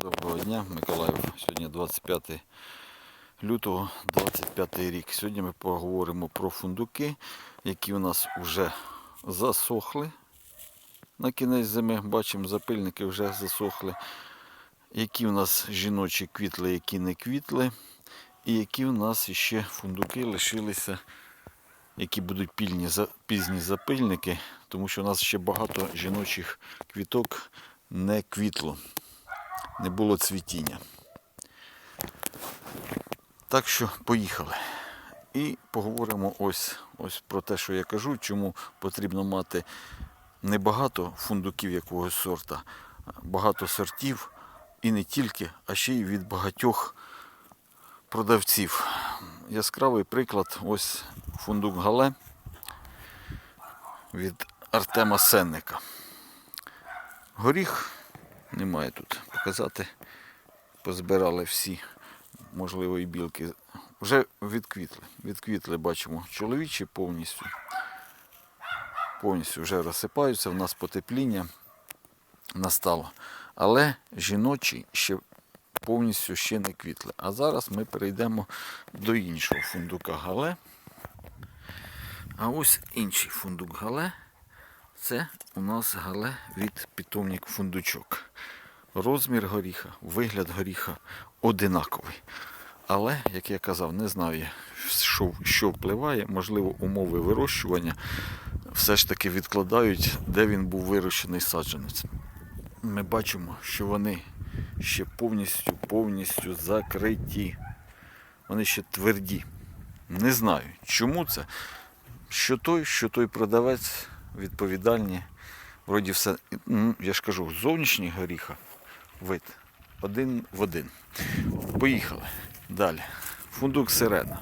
Доброго дня, Миколаїв. Сьогодні 25 лютого 25 рік. Сьогодні ми поговоримо про фундуки, які у нас вже засохли на кінець зими. Бачимо, запильники вже засохли. Які у нас жіночі квітли, які не квітли. І які у нас ще фундуки лишилися, які будуть пільні, пізні запильники, тому що у нас ще багато жіночих квіток не квітло не було цвітіння. Так що поїхали. І поговоримо ось, ось про те, що я кажу, чому потрібно мати не багато фундуків якогось сорта, багато сортів і не тільки, а ще й від багатьох продавців. Яскравий приклад ось фундук Гале від Артема Сенника. Горіх немає тут показати. Позбирали всі, можливо, і білки. Вже відквітли. Відквітли, бачимо, чоловічі повністю. Повністю вже розсипаються, в нас потепління настало. Але жіночі ще повністю ще не квітли. А зараз ми перейдемо до іншого фундука гале. А ось інший фундук гале. Це у нас гале від питомник фундучок. Розмір горіха, вигляд горіха одинаковий. Але, як я казав, не знаю, що, що впливає, можливо, умови вирощування все ж таки відкладають, де він був вирощений саджанець. Ми бачимо, що вони ще повністю, повністю закриті. Вони ще тверді. Не знаю, чому це. Що той, що той продавець відповідальні. Вроді все, я ж кажу, зовнішній горіха вид один в один. Поїхали. Далі. Фундук сирена.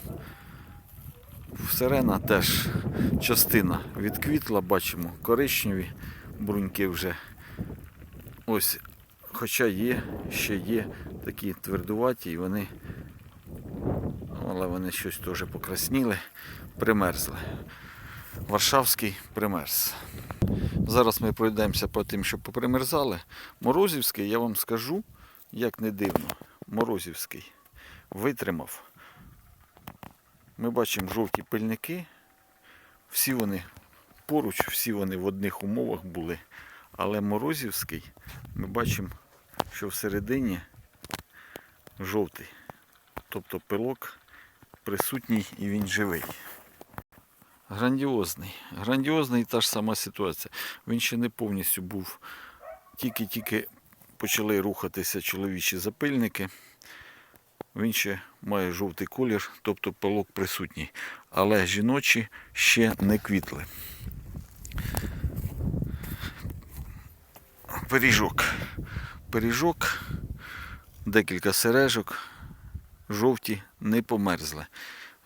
Сирена теж частина відквітла, бачимо коричневі бруньки вже. Ось, хоча є, ще є такі твердуваті, і вони, але вони щось теж покрасніли, примерзли. Варшавський примерз. Зараз ми пройдемося по тим, що попримерзали. Морозівський, я вам скажу, як не дивно, Морозівський витримав. Ми бачимо жовті пильники. Всі вони поруч, всі вони в одних умовах були. Але Морозівський, ми бачимо, що всередині жовтий. Тобто пилок присутній і він живий. Грандіозний. Грандіозний та ж сама ситуація. Він ще не повністю був. Тільки-тільки почали рухатися чоловічі запильники. Він ще має жовтий колір, тобто пилок присутній. Але жіночі ще не квітли. Пиріжок. Пиріжок, декілька сережок, жовті не померзли.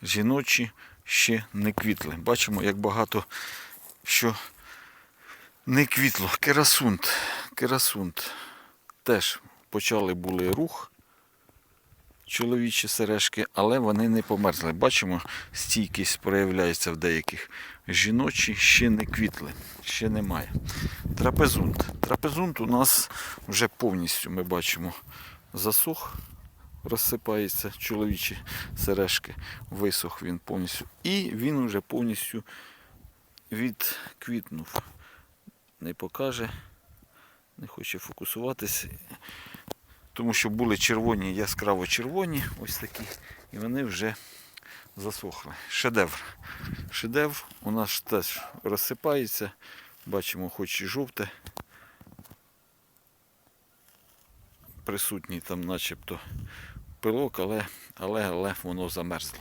Жіночі ще не квітли. Бачимо, як багато що не квітло. Керасунт. Керасунт. Теж почали були рух. Чоловічі сережки, але вони не померзли. Бачимо, стійкість проявляється в деяких. Жіночі ще не квітли, ще немає. Трапезунт. Трапезунт у нас вже повністю ми бачимо засух, розсипається чоловічі сережки, висох він повністю. І він вже повністю відквітнув. Не покаже, не хоче фокусуватися. Тому що були червоні, яскраво червоні, ось такі, і вони вже засохли. Шедевр. Шедевр у нас теж розсипається. Бачимо, хоч і жовте. Присутній там начебто пилок, але, але, але воно замерзло.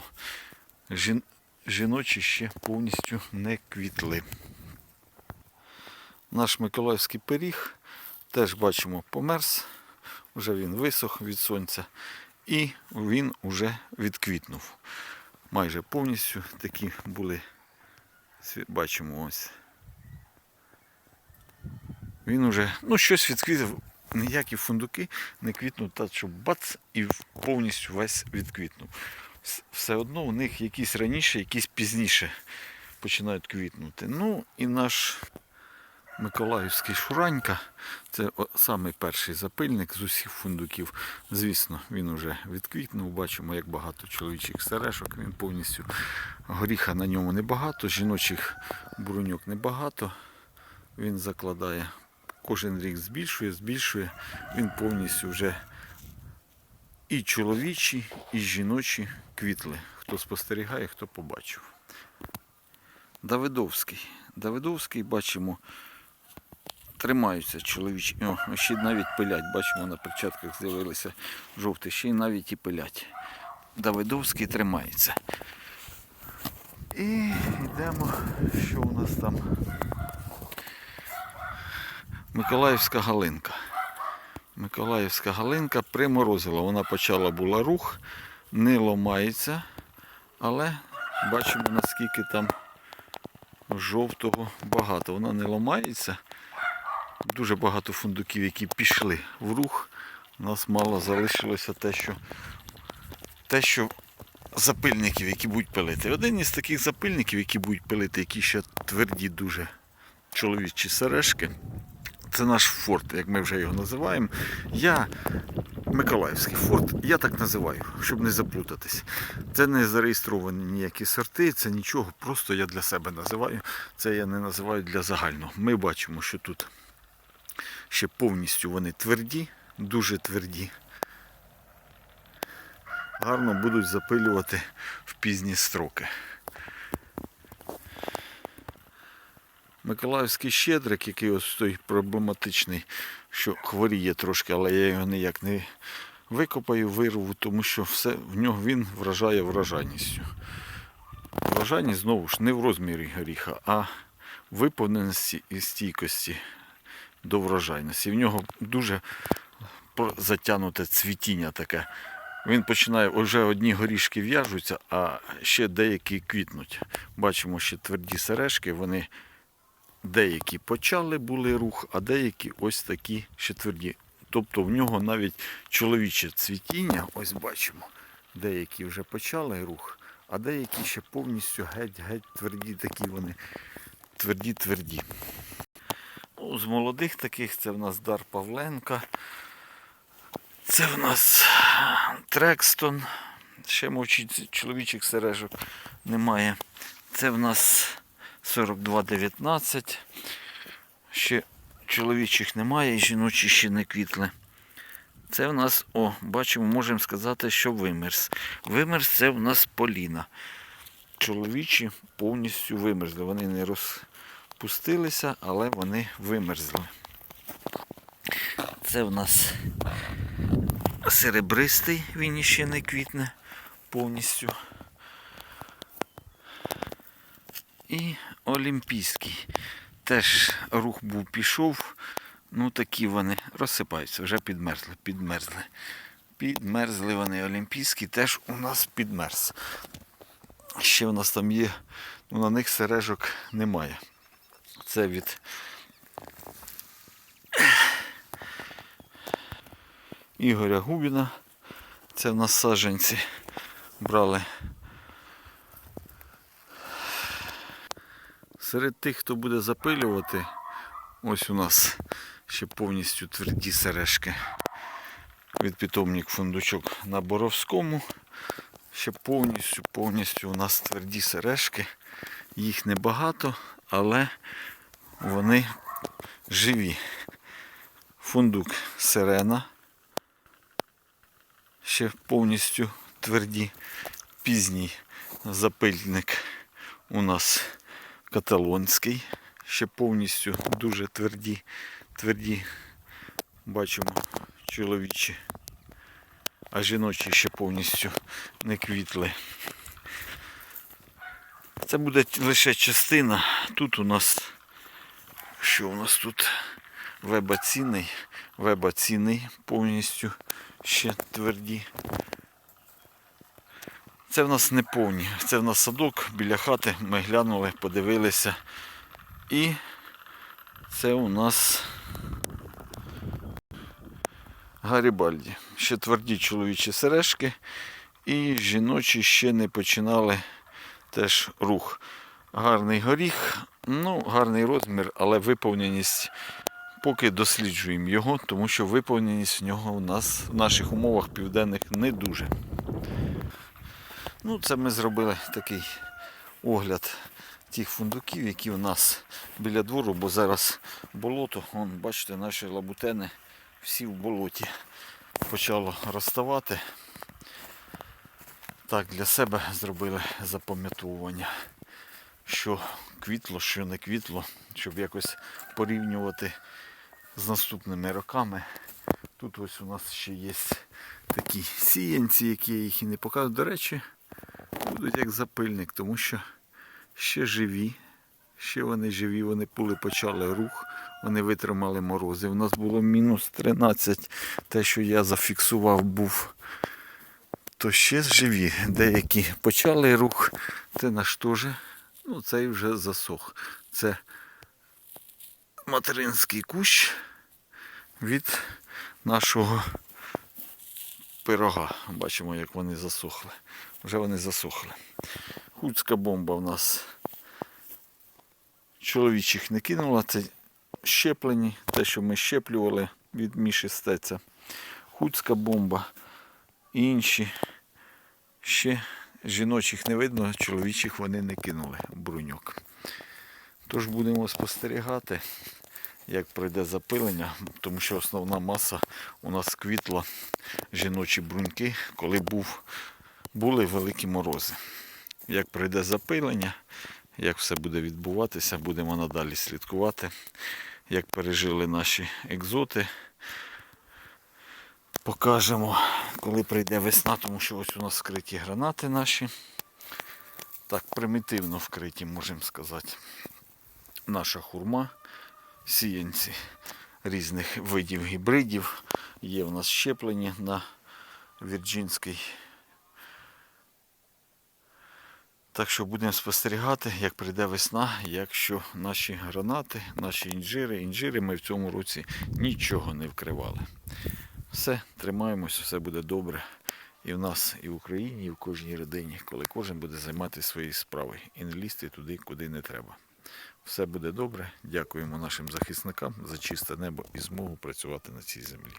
Жін, жіночі ще повністю не квітли. Наш Миколаївський пиріг теж бачимо померз. Вже він висох від сонця і він вже відквітнув. Майже повністю такі були, бачимо ось. Він уже, ну щось відквітив, ніякі фундуки не квітнуть, так що бац і повністю весь відквітнув. Все одно у них якісь раніше, якісь пізніше починають квітнути. Ну і наш Миколаївський Шуранька. Це самий перший запильник з усіх фундуків. Звісно, він уже відквітнув. Бачимо, як багато чоловічих сережок. Він повністю горіха на ньому небагато, жіночих бруньок небагато. Він закладає. Кожен рік збільшує, збільшує. Він повністю вже і чоловічі, і жіночі квітли. Хто спостерігає, хто побачив. Давидовський. Давидовський, бачимо, тримаються чоловічі. О, ще навіть пилять. Бачимо, на перчатках з'явилися жовті, ще навіть і пилять. Давидовський тримається. І йдемо, що у нас там. Миколаївська галинка. Миколаївська галинка приморозила. Вона почала була рух, не ломається, але бачимо наскільки там жовтого багато. Вона не ламається. Дуже багато фундуків, які пішли в рух. У нас мало залишилося те, що, те, що запильників, які будуть пилити. Один із таких запильників, які будуть пилити, які ще тверді дуже чоловічі сережки. Це наш форт, як ми вже його називаємо. Я Миколаївський форт, я так називаю, щоб не заплутатись. Це не зареєстровані ніякі сорти, це нічого, просто я для себе називаю. Це я не називаю для загального. Ми бачимо, що тут ще повністю вони тверді, дуже тверді. Гарно будуть запилювати в пізні строки. Миколаївський щедрик, який ось той проблематичний, що хворіє трошки, але я його ніяк не викопаю, вирву, тому що все в нього він вражає вражайністю. Вражайність знову ж не в розмірі горіха, а виповненості і стійкості до врожайності. В нього дуже затягнуте цвітіння таке. Він починає, вже одні горішки в'яжуться, а ще деякі квітнуть. Бачимо, ще тверді сережки, вони деякі почали були рух, а деякі ось такі ще тверді. Тобто в нього навіть чоловіче цвітіння, ось бачимо, деякі вже почали рух, а деякі ще повністю геть-геть тверді, такі вони тверді-тверді. Ну, з молодих таких це в нас Дар Павленка. Це в нас Трекстон. Ще мовчить чоловічих сережок немає. Це в нас 42,19. Ще чоловічих немає, жіночі ще не квітли. Це в нас, о, бачимо, можемо сказати, що вимерз. Вимерз це в нас поліна. Чоловічі повністю вимерзли. Вони не розпустилися, але вони вимерзли. Це в нас серебристий, він іще не квітне повністю. І олімпійський. Теж рух був пішов. Ну такі вони розсипаються, вже підмерзли, підмерзли. Підмерзли вони олімпійські, теж у нас підмерз. Ще у нас там є, ну на них сережок немає. Це від Ігоря Губіна. Це в нас саджанці брали. Серед тих, хто буде запилювати, ось у нас ще повністю тверді сережки від питомник фундучок на Боровському. Ще повністю, повністю у нас тверді сережки. Їх небагато, але вони живі. Фундук сирена. Ще повністю тверді. Пізній запильник у нас каталонський. Ще повністю дуже тверді, тверді, бачимо, чоловічі, а жіночі ще повністю не квітли. Це буде лише частина. Тут у нас, що у нас тут? Вебаційний, вебаційний повністю ще тверді. Це в нас не повні. Це в нас садок біля хати. Ми глянули, подивилися. І це у нас Гарібальді. Ще тверді чоловічі сережки. І жіночі ще не починали теж рух. Гарний горіх, ну, гарний розмір, але виповненість поки досліджуємо його, тому що виповненість в нього у нас в наших умовах південних не дуже. Ну, це ми зробили такий огляд тих фундуків, які у нас біля двору, бо зараз болото, вон, бачите, наші лабутени всі в болоті почало розставати. Так, для себе зробили запам'ятовування, що квітло, що не квітло, щоб якось порівнювати з наступними роками. Тут ось у нас ще є такі сіянці, які я їх і не показую. До речі, будуть як запильник, тому що ще живі. Ще вони живі, вони пули почали рух, вони витримали морози. У нас було мінус 13, те, що я зафіксував, був. То ще живі. Деякі почали рух, це наш теж. Ну, цей вже засох. Це материнський кущ від нашого пирога. Бачимо, як вони засохли. Вже вони засохли. Хуцька бомба в нас чоловічих не кинула. Це щеплені, те, що ми щеплювали від Міші Стеця. Хуцька бомба. Інші ще жіночих не видно, чоловічих вони не кинули бруньок. Тож будемо спостерігати, як пройде запилення, тому що основна маса у нас квітла жіночі бруньки, коли був, були великі морози. Як пройде запилення, як все буде відбуватися, будемо надалі слідкувати, як пережили наші екзоти. Покажемо, коли прийде весна, тому що ось у нас вкриті гранати наші. Так, примітивно вкриті, можемо сказати. Наша хурма, сіянці різних видів гібридів. Є в нас щеплені на вірджинський. Так що будемо спостерігати, як прийде весна, якщо наші гранати, наші інжири, інжири ми в цьому році нічого не вкривали. Все, тримаємось, все буде добре. І в нас, і в Україні, і в кожній родині, коли кожен буде займатися своєю справою і не лізти туди, куди не треба. Все буде добре. Дякуємо нашим захисникам за чисте небо і змогу працювати на цій землі.